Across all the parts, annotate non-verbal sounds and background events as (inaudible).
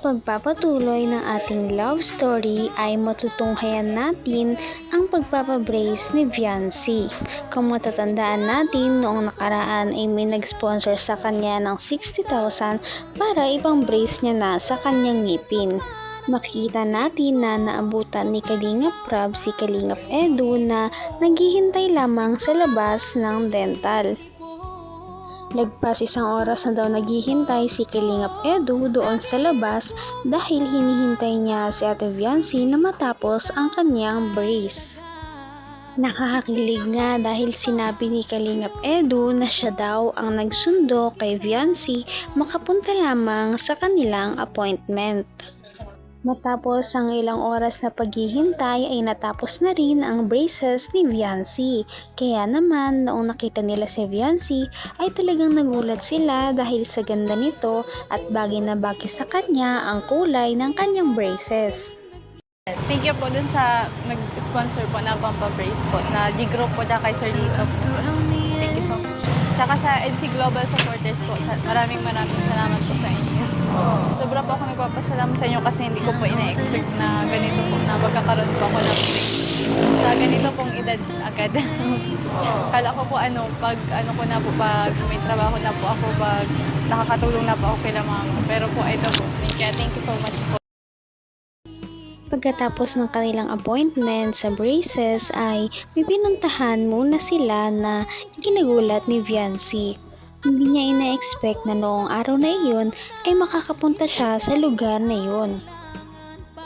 Pagpapatuloy ng ating love story ay matutunghayan natin ang pagpapabrace ni Viancy. Kung matatandaan natin, noong nakaraan ay may nag-sponsor sa kanya ng 60,000 para ibang brace niya na sa kanyang ngipin. Makikita natin na naabutan ni Kalingap Prab si Kalingap Edu na naghihintay lamang sa labas ng dental. Lagpas isang oras na daw naghihintay si Kalingap Edu doon sa labas dahil hinihintay niya si Ate Viancy na matapos ang kanyang brace. Nakakakilig nga dahil sinabi ni Kalingap Edu na siya daw ang nagsundo kay Viancy makapunta lamang sa kanilang appointment. Matapos ang ilang oras na paghihintay ay natapos na rin ang braces ni Viancy. Kaya naman noong nakita nila si Viancy ay talagang nagulat sila dahil sa ganda nito at bagay na bagay sa kanya ang kulay ng kanyang braces. Thank you po dun sa nag-sponsor po na Bamba Brace po, na G-Group po na kay Sir Lito Tsaka sa NC Global Supporters po, maraming maraming salamat po sa inyo. Sobra po ako nagpapasalamat sa inyo kasi hindi ko po ina-expect na ganito po, na magkakaroon po ako ng. Sa ganito pong edad agad. (laughs) Kala ko po ano, pag ano ko na po, pag may trabaho na po ako, pag nakakatulong na po ako kay mama. Pero po ito po, thank you, thank you so much po. Pagkatapos ng kanilang appointment sa braces ay may pinuntahan muna sila na ginagulat ni Viancy. Hindi niya ina-expect na noong araw na iyon ay makakapunta siya sa lugar na iyon.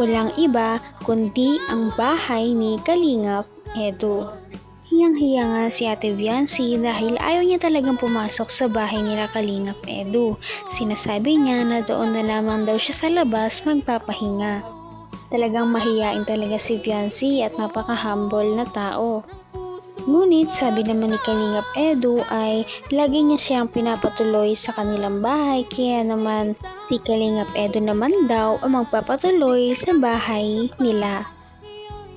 Walang iba kundi ang bahay ni Kalingap Edu. Hiyang-hiya nga si Ate Viancy dahil ayaw niya talagang pumasok sa bahay nila Kalingap Edu. Sinasabi niya na doon na lamang daw siya sa labas magpapahinga. Talagang mahiyain talaga si Viancy at napaka-humble na tao. Ngunit sabi naman ni Kalingap Edu ay lagi niya siyang pinapatuloy sa kanilang bahay kaya naman si Kalingap Edu naman daw ang magpapatuloy sa bahay nila.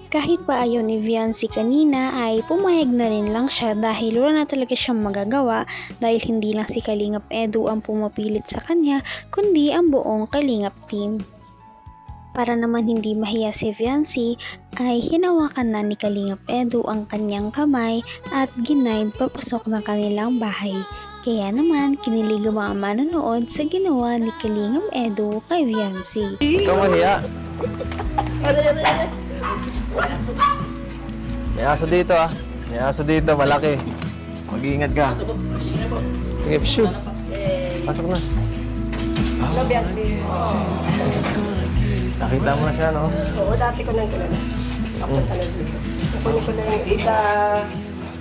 Kahit pa ayaw ni Viancy kanina ay pumayag na rin lang siya dahil wala na talaga siyang magagawa dahil hindi lang si Kalingap Edu ang pumapilit sa kanya kundi ang buong Kalingap team. Para naman hindi mahiya si Viancy, ay hinawakan na ni Kalingap Edu ang kanyang kamay at ginaid papasok ng kanilang bahay. Kaya naman, kinilig ang mga manonood sa ginawa ni Kalingap Edu kay Viancy. Ikaw mahiya. May aso dito ah. May aso dito, malaki. Mag-iingat ka. Sige, pshoo. Pasok na. Nakita mo na siya, no? Oo, dati ko nang kilala. Papunta na dito. Kukunin ko na yung ita.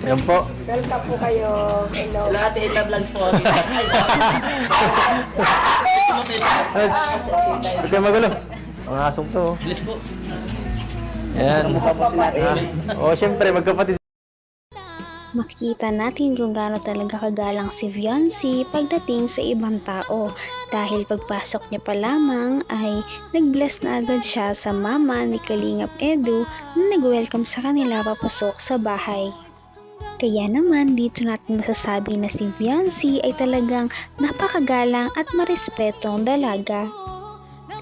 Yan po. Welcome po kayo. Hello. Lahat ita vlogs po. (laughs) Huwag kayo magulo. Ang asong to. oh. Bilis po. Yan. Ah. Oh, syempre, magkapatid. Makikita natin kung gaano talaga kagalang si Viancy pagdating sa ibang tao dahil pagpasok niya pa lamang ay nag-bless na agad siya sa mama ni Kalingap Edu na nag-welcome sa kanila papasok sa bahay. Kaya naman dito natin masasabi na si Viancy ay talagang napakagalang at marespetong dalaga.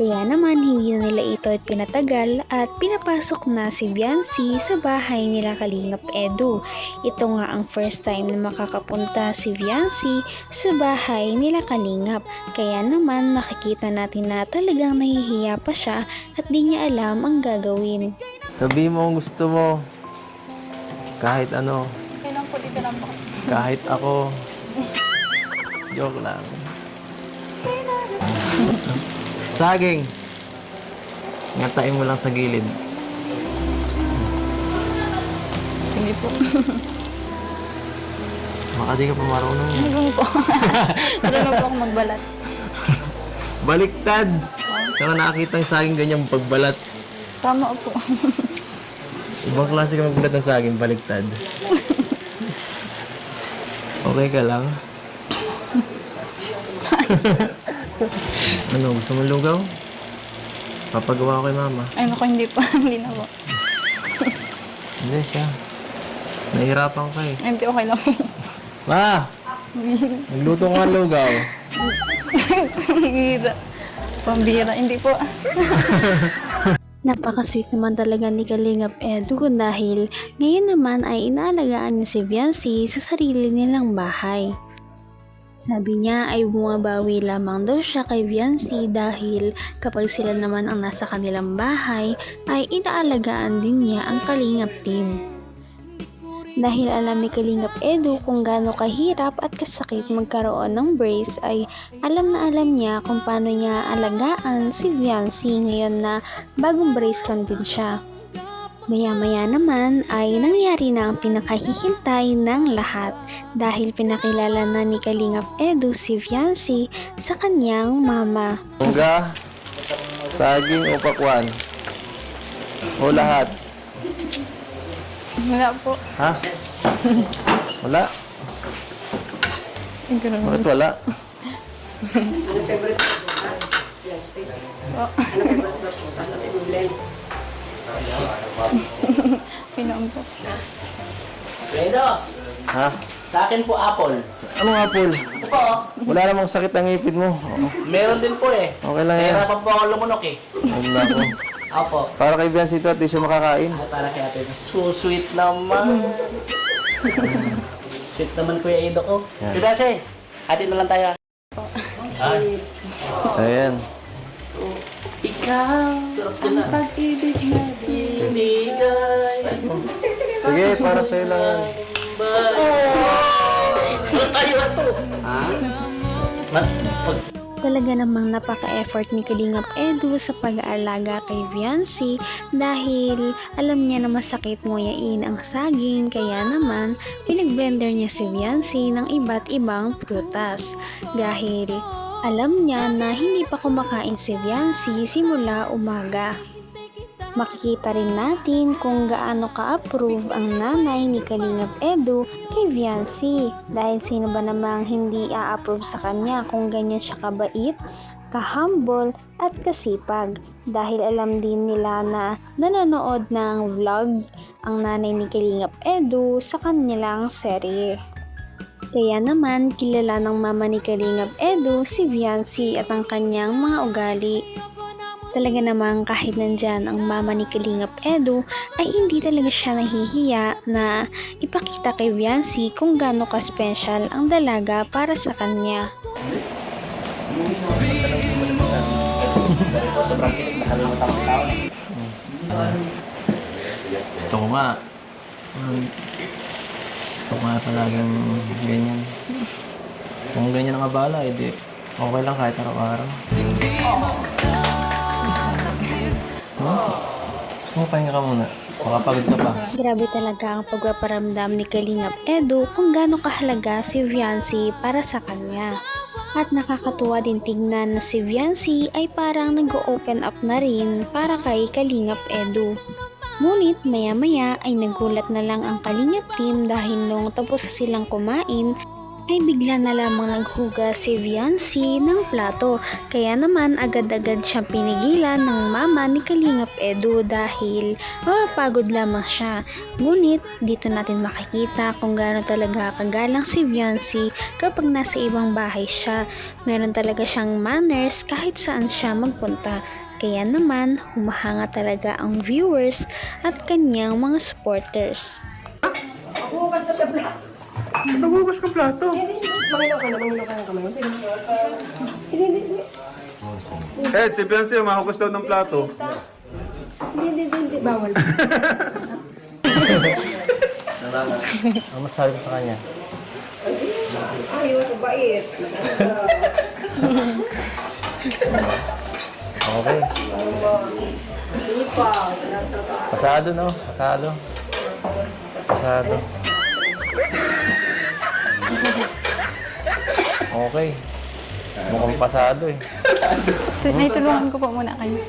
Kaya naman hindi na nila ito pinatagal at pinapasok na si Viancy sa bahay nila Kalingap Edu. Ito nga ang first time na makakapunta si Viancy sa bahay nila Kalingap. Kaya naman makikita natin na talagang nahihiya pa siya at di niya alam ang gagawin. Sabihin mo ang gusto mo. Kahit ano. Okay lang po, dito lang po. Kahit ako. Joke lang. (laughs) Saging. Ngatain mo lang sa gilid. Sige po. (laughs) Baka di ka pa marunong yan. Marunong po. (laughs) Marunong po ako magbalat. Baliktad! Saka nakakita yung saging ganyang pagbalat. Tama po. Ibang klase ka magbalat ng saging, baliktad. (laughs) Okay ka lang? (laughs) ano, gusto mo lugaw? Papagawa ko kay mama. Ay, naku, hindi po. (laughs) hindi na po. Hindi siya. Nahihirapan ka eh. Ay, Hindi, okay lang. Ma! Nagluto ka ng lugaw. Pambira. Pambira. Hindi po. (laughs) Napaka-sweet naman talaga ni Kalingap Edu dahil ngayon naman ay inaalagaan niya si Viancy sa sarili nilang bahay. Sabi niya ay bumabawi lamang daw siya kay Viancy dahil kapag sila naman ang nasa kanilang bahay ay inaalagaan din niya ang Kalingap team. Dahil alam ni Kalingap Edu kung gaano kahirap at kasakit magkaroon ng brace ay alam na alam niya kung paano niya alagaan si Viancy ngayon na bagong brace lang din siya. Maya-maya naman ay nangyari na ang pinakahihintay ng lahat dahil pinakilala na ni Kalingap Edu si Viancy sa kanyang mama. Tungga, saging o pakwan. O lahat. Wala po. Ha? Wala? Bakit wala? Ano favorite mo bukas? Steak. Ano favorite mo bukas? Ano yung blend? Pinoon (laughs) po. Fredo, Ha? sa akin po apple. Anong apple? Ito po, oh. Wala namang sakit ang ngipin mo. Oo. meron din po eh. Okay lang yan. Nahirapan po ako lumunok eh. Lang ako. Opo. Para kay Biancy ito at di siya makakain. Ay, para kay ate. So sweet naman. (laughs) sweet naman kuya Ido ko. Yan. Diba kasi? Ate na lang tayo. Ay, So yan. Ikaw ang pag-ibig na binigay. Sige, para sa'yo lang. Talaga namang napaka-effort ni Kalingap Edu sa pag-aalaga kay Viancy dahil alam niya na masakit nguyain ang saging kaya naman pinag-blender niya si Viancy ng iba't ibang prutas. Dahil alam niya na hindi pa kumakain si Viancy simula umaga. Makikita rin natin kung gaano ka-approve ang nanay ni Kalingap Edu kay Viancy dahil sino ba namang hindi a-approve sa kanya kung ganyan siya kabait, kahumble at kasipag dahil alam din nila na nanonood ng vlog ang nanay ni Kalingap Edu sa kanilang serye. Kaya naman kilala ng mama ni Kalingap Edu si Viancy at ang kanyang mga ugali. Talaga namang kahit nandyan ang mama ni Kalingap Edu ay hindi talaga siya nahihiya na ipakita kay Viancy kung gaano ka-special ang dalaga para sa kanya. Gusto ko nga. Gusto ko nga palaging ganyan. Kung ganyan ang abala, edi okay lang kahit araw-araw. Hmm? Gusto mo pahinga ka muna? Makapagod ka pa. Grabe talaga ang pagpaparamdam ni Kalingap Edu kung gaano kahalaga si Viancy para sa kanya. At nakakatuwa din tingnan na si Viancy ay parang nag-open up na rin para kay Kalingap Edu. Ngunit maya-maya ay nagulat na lang ang Kalingap team dahil nung tapos silang kumain ay bigla na lamang naghuga si Viancy ng plato. Kaya naman agad-agad siyang pinigilan ng mama ni Kalingap Edu dahil mapapagod lamang siya. Ngunit dito natin makikita kung gaano talaga kagalang si Viancy kapag nasa ibang bahay siya. Meron talaga siyang manners kahit saan siya magpunta. Kaya naman, humahanga talaga ang viewers at kanyang mga supporters. Bukas na sa plato. Nagugas ka plato. Hindi, hindi. Mangilaw ka na, ka ng kamay. Sige. Hindi, hindi, hindi. Ed, si Beyonce, mahugas daw ng plato. Hindi, hindi, hindi. Bawal. (laughs) Ang masasabi ko sa kanya? Ayaw, bait. (laughs) Okay. Pasado no? Pasado. Pasado. Okay. Mukhang pasado eh. So, may tulungan ko po muna kayo.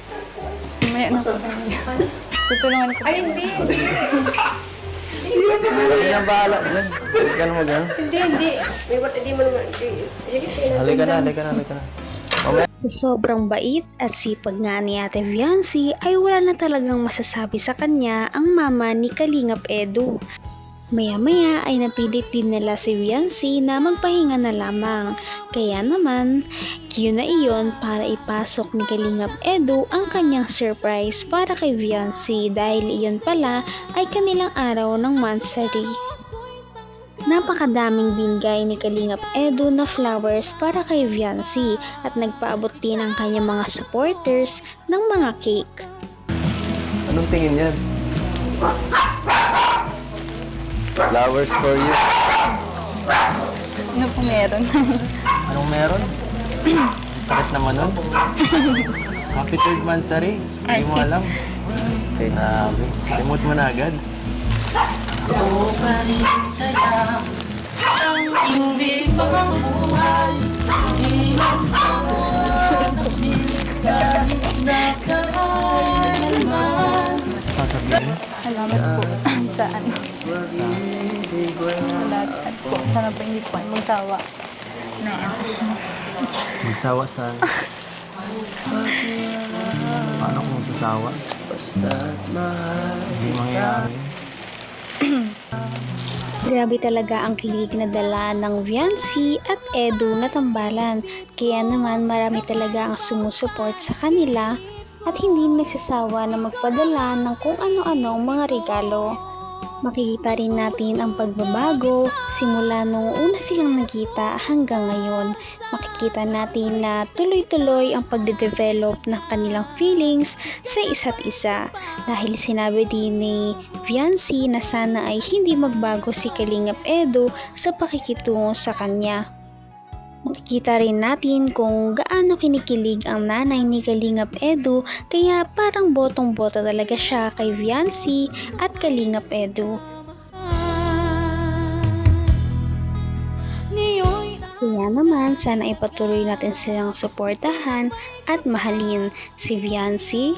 Mamaya na po kayo. Tutulungan ko. Ay, hindi. Sabi niya bahala. Yan. Halika na mo ganun. Hindi, hindi. May ba't hindi mo naman. Halika na, halika na, halika na. Sa sobrang bait at sipag nga ni Ate Viancy ay wala na talagang masasabi sa kanya ang mama ni Kalingap Edu. Maya-maya ay napilit din nila si Viancy na magpahinga na lamang. Kaya naman, cue na iyon para ipasok ni Kalingap Edu ang kanyang surprise para kay Viancy dahil iyon pala ay kanilang araw ng monthsary. Napakadaming bingay ni Kalingap Edu na flowers para kay Viancy at nagpaabot din ang kanyang mga supporters ng mga cake. Anong tingin yan? Flowers for you. Ano po meron? Anong meron? Sakit naman nun. Happy third monthsary. Hindi mo alam. Grabe. Remote mo na agad. Sasabihin? Salamat po sa ano. Sa lahat po. Sana po hindi po magsawa. Magsawa sa... Paano kung magsasawa? Hindi mangyayari. Grabe talaga ang kilig na dala ng Viancy at Edu na tambalan. Kaya naman marami talaga ang sumusuport sa kanila at hindi nagsasawa na magpadala ng kung ano-anong mga regalo. Makikita rin natin ang pagbabago simula nung una silang nagkita hanggang ngayon. Makikita natin na tuloy-tuloy ang pagde-develop ng kanilang feelings sa isa't isa. Dahil sinabi din ni Viancy na sana ay hindi magbago si Kalingap Edo sa pakikitungo sa kanya. Makikita rin natin kung gaano kinikilig ang nanay ni Kalingap Edu kaya parang botong-bota talaga siya kay Viancy at Kalingap Edu. Kaya naman sana ipatuloy natin silang suportahan at mahalin si Viancy,